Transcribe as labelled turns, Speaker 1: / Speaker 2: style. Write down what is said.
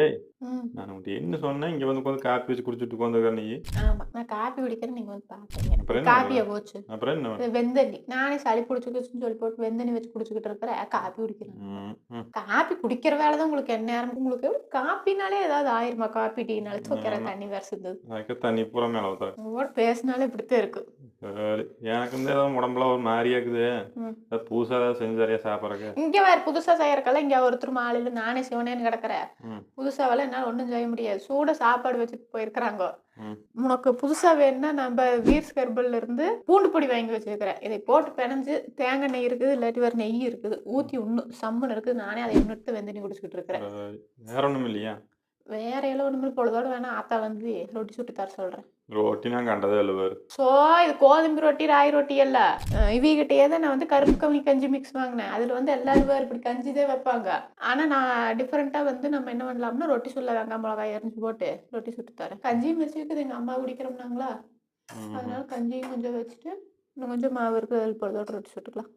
Speaker 1: ஏய் நான் உன்கிட்ட என்ன சொன்னேன்? இங்க வந்து உட்காந்து காப்பி வச்சு குடிச்சிட்டு உட்காந்துருக்க நீ?
Speaker 2: ஆமா நான் காப்பி குடிக்கிறேன் நீங்க வந்து பாத்தீங்க காப்பியை போச்சு.
Speaker 1: அப்புறம் என்ன
Speaker 2: வெந்தண்ணி நானே சளி பிடிச்சிக்கிச்சுன்னு சொல்லி போட்டு வெந்தண்ணி வச்சு குடிச்சுக்கிட்டு இருக்கிற காப்பி குடிக்கிறேன். காப்பி குடிக்கிற வேலை தான் உங்களுக்கு என்ன நேரம் உங்களுக்கு எப்படி காப்பினாலே ஏதாவது ஆயிருமா? காப்பி டீனால தூக்கிற. தண்ணி வேற
Speaker 1: அதுக்கு தண்ணி பூரா மேல ஊத்துறேன்.
Speaker 2: உங்களோட பேசினாலே இப்படித்தான் இருக்கு.
Speaker 1: எனக்கு வந்து ஏதோ உடம்புல ஒரு மாதிரியா இருக்குது புதுசா ஏதாவது செஞ்சு சாப்பிட்றக்கு
Speaker 2: இங்க வேற புதுசா செய்யறக்கெல்லாம் இங்க ஒருத்தர் மாலையில நானே சிவனேன்னு கிடக்குறேன். வேலை என்னால ஒண்ணும் செய்ய முடியாது. சூட சாப்பாடு வச்சுட்டு போயிருக்கிறாங்க. உனக்கு புதுசா வேணும்னா நம்ம வீர்ஸ் கர்பல்ல இருந்து பூண்டு பொடி வாங்கி வச்சிருக்கிறேன். இதை போட்டு பிணைஞ்சு தேங்காய் நெய் இருக்குது இல்லாட்டி வேற நெய் இருக்குது ஊத்தி உண்ணும் சம்முன்னு இருக்குது. நானே அதை இன்னொருத்த வெந்தண்ணி குடிச்சிக்கிட்டு இருக்கிறேன்.
Speaker 1: வேற ஒண்ணும் இல்லையா?
Speaker 2: வேற எல்லாம் ஒண்ணுமே பொழுதோட வேணா ஆத்தா வந்து ரொட்டி சுட்டு தர சொல்றேன்.
Speaker 1: ரொட்டி நான் கண்டதே இல்லை வேறு.
Speaker 2: ஸோ இது கோதுமை ரொட்டி ராய் ரொட்டி இல்ல. இவகிட்டயே தான் நான் வந்து கருப்பு கவுனி கஞ்சி மிக்ஸ் வாங்கினேன். அதுல வந்து எல்லாரும் வேறு இப்படி கஞ்சி தான் வைப்பாங்க. ஆனா நான் டிஃப்ரெண்டா வந்து நம்ம என்ன பண்ணலாம்னா ரொட்டி சுல்ல வெங்காயம் மிளகாய் எரிஞ்சு போட்டு ரொட்டி சுட்டு தரேன். கஞ்சியும் வச்சு இருக்குது. எங்க அம்மா குடிக்கிறோம்னாங்களா அதனால கஞ்சியும் கொஞ்சம் வச்சுட்டு இன்னும் கொஞ்சம் மாவு இருக்கு. பொழுதோட ரொட்டி சுட்டுக்கலாம்.